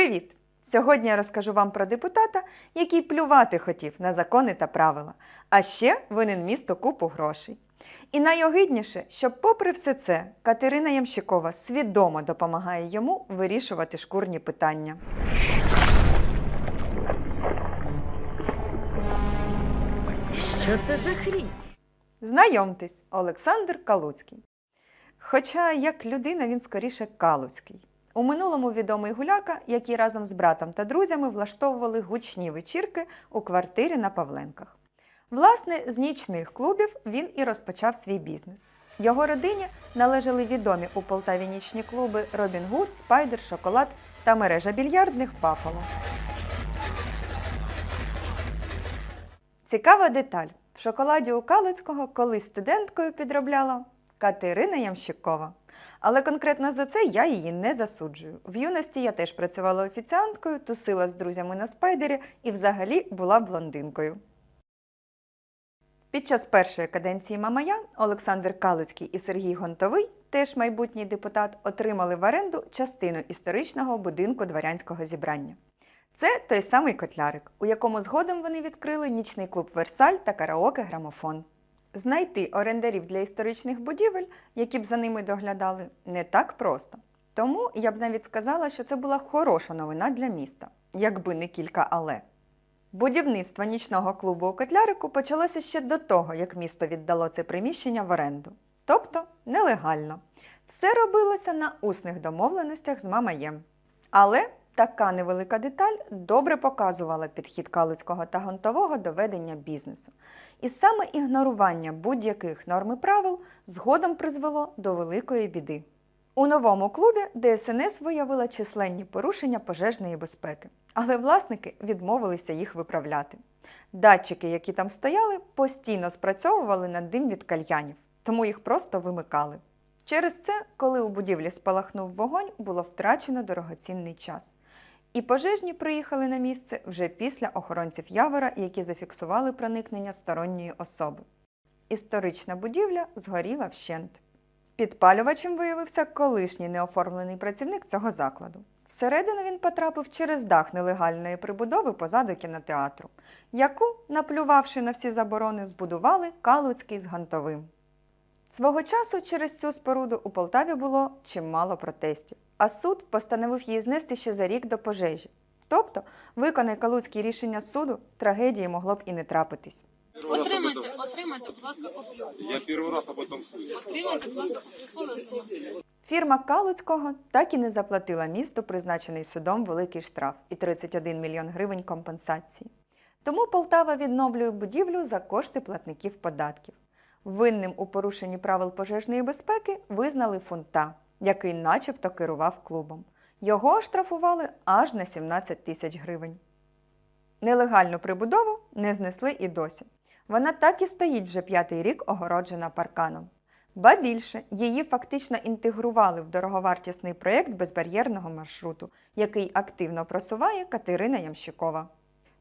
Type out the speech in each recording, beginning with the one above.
Привіт! Сьогодні я розкажу вам про депутата, який плювати хотів на закони та правила, а ще винен місту купу грошей. І найогидніше, що, попри все це, Катерина Ямщикова свідомо допомагає йому вирішувати шкурні питання. Що це за хрінь? Знайомтесь, Олександр Калуцький. Хоча як людина він скоріше Калуцький. У минулому відомий гуляка, який разом з братом та друзями влаштовували гучні вечірки у квартирі на Павленках. Власне, з нічних клубів він і розпочав свій бізнес. Його родині належали відомі у Полтаві нічні клуби Робін Гуд, Спайдер, Шоколад та мережа більярдних Бафало. Цікава деталь. В шоколаді у Калицького колись студенткою підробляла Катерина Ямщикова. Але конкретно за це я її не засуджую. В юності я теж працювала офіціанткою, тусила з друзями на спайдері і взагалі була блондинкою. Під час першої каденції Мамая Олександр Калицький і Сергій Гонтовий, теж майбутній депутат, отримали в оренду частину історичного будинку дворянського зібрання. Це той самий котлярик, у якому згодом вони відкрили нічний клуб Версаль та караоке Грамофон. Знайти орендарів для історичних будівель, які б за ними доглядали, не так просто. Тому я б навіть сказала, що це була хороша новина для міста, якби не кілька але. Будівництво нічного клубу у Котлярику почалося ще до того, як місто віддало це приміщення в оренду. Тобто нелегально. Все робилося на усних домовленостях з Мамаєм. Але така невелика деталь добре показувала підхід Калицького та Гонтового до ведення бізнесу. І саме ігнорування будь-яких норм і правил згодом призвело до великої біди. У новому клубі ДСНС виявила численні порушення пожежної безпеки, але власники відмовилися їх виправляти. Датчики, які там стояли, постійно спрацьовували на дим від кальянів, тому їх просто вимикали. Через це, коли у будівлі спалахнув вогонь, було втрачено дорогоцінний час. І пожежні приїхали на місце вже після охоронців Явора, які зафіксували проникнення сторонньої особи. Історична будівля згоріла вщент. Підпалювачем виявився колишній неоформлений працівник цього закладу. Всередину він потрапив через дах нелегальної прибудови позаду кінотеатру, яку, наплювавши на всі заборони, збудували Калуцький з Гантовим. Свого часу через цю споруду у Полтаві було чимало протестів, а суд постановив її знести ще за рік до пожежі. Тобто, виконай Калуцький рішення суду, трагедії могло б і не трапитись. Первый раз об Отримайте, этом- отримайте, будь ласка, копію. Я первый раз об этом слышу. Отримайте, будь ласка, копію. Фірма Калуцького так і не заплатила місту призначений судом великий штраф і 31 мільйон гривень компенсації. Тому Полтава відновлює будівлю за кошти платників податків. Винним у порушенні правил пожежної безпеки визнали фунта, який начебто керував клубом. Його оштрафували аж на 17 тисяч гривень. Нелегальну прибудову не знесли і досі. Вона так і стоїть вже п'ятий рік огороджена парканом. Ба більше, її фактично інтегрували в дороговартісний проєкт безбар'єрного маршруту, який активно просуває Катерина Ямщикова.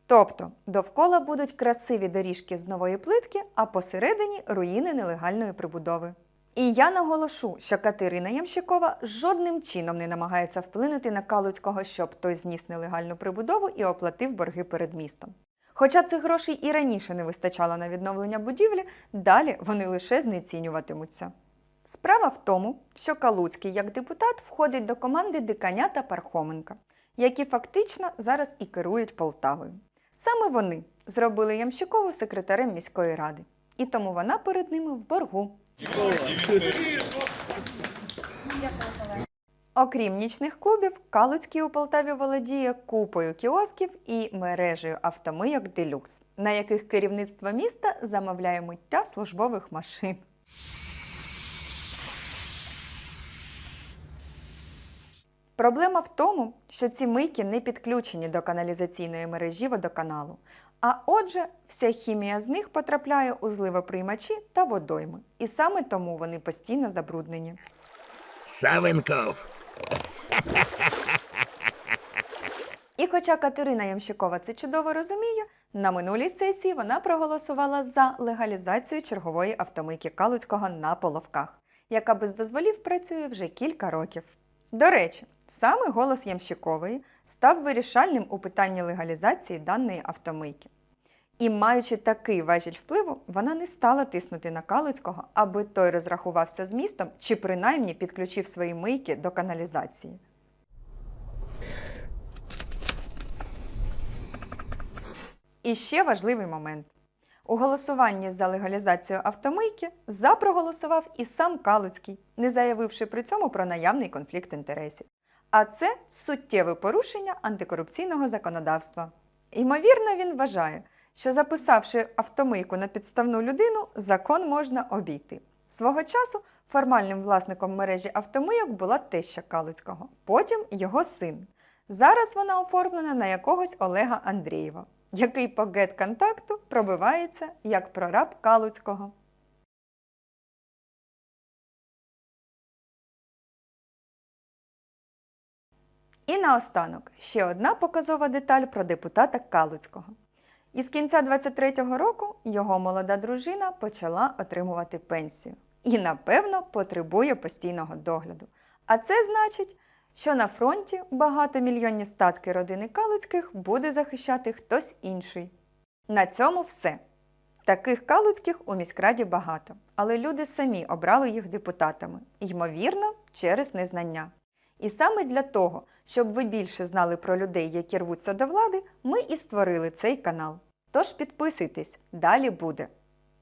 Тобто довкола будуть красиві доріжки з нової плитки, а посередині руїни нелегальної прибудови. І я наголошу, що Катерина Ямщикова жодним чином не намагається вплинути на Калуцького, щоб той зніс нелегальну прибудову і оплатив борги перед містом. Хоча цих грошей і раніше не вистачало на відновлення будівлі, далі вони лише знецінюватимуться. Справа в тому, що Калуцький як депутат входить до команди Диканя та Пархоменка, які фактично зараз і керують Полтавою. Саме вони зробили Ямщикову секретарем міської ради, і тому вона перед ними в боргу. Окрім нічних клубів, Калуцький у Полтаві володіє купою кіосків і мережею автомийок Делюкс, на яких керівництво міста замовляє миття службових машин. Проблема в тому, що ці мийки не підключені до каналізаційної мережі водоканалу. А отже, вся хімія з них потрапляє у зливоприймачі та водойми. І саме тому вони постійно забруднені. Савенков, І хоча Катерина Ямщикова це чудово розуміє, на минулій сесії вона проголосувала за легалізацію чергової автомийки Калуцького на Половках, яка без дозволів працює вже кілька років. До речі, Саме голос Ямщикової став вирішальним у питанні легалізації даної автомийки. І маючи такий важіль впливу, вона не стала тиснути на Калицького, аби той розрахувався з містом чи принаймні підключив свої мийки до каналізації. І ще важливий момент. У голосуванні за легалізацію автомийки за проголосував і сам Калицький, не заявивши при цьому про наявний конфлікт інтересів. А це суттєве порушення антикорупційного законодавства. Ймовірно, він вважає, що записавши автомийку на підставну людину, закон можна обійти. Свого часу формальним власником мережі автомийок була теща Калицького, потім його син. Зараз вона оформлена на якогось Олега Андрієва, який по гет-контакту пробивається як прораб Калуцького. І наостанок ще одна показова деталь про депутата Калуцького. Із кінця 23-го року його молода дружина почала отримувати пенсію і, напевно, потребує постійного догляду. А це значить, що на фронті багатомільйонні статки родини Калуцьких буде захищати хтось інший. На цьому все. Таких Калуцьких у міськраді багато, але люди самі обрали їх депутатами, ймовірно, через незнання. І саме для того, щоб ви більше знали про людей, які рвуться до влади, ми і створили цей канал. Тож підписуйтесь, далі буде.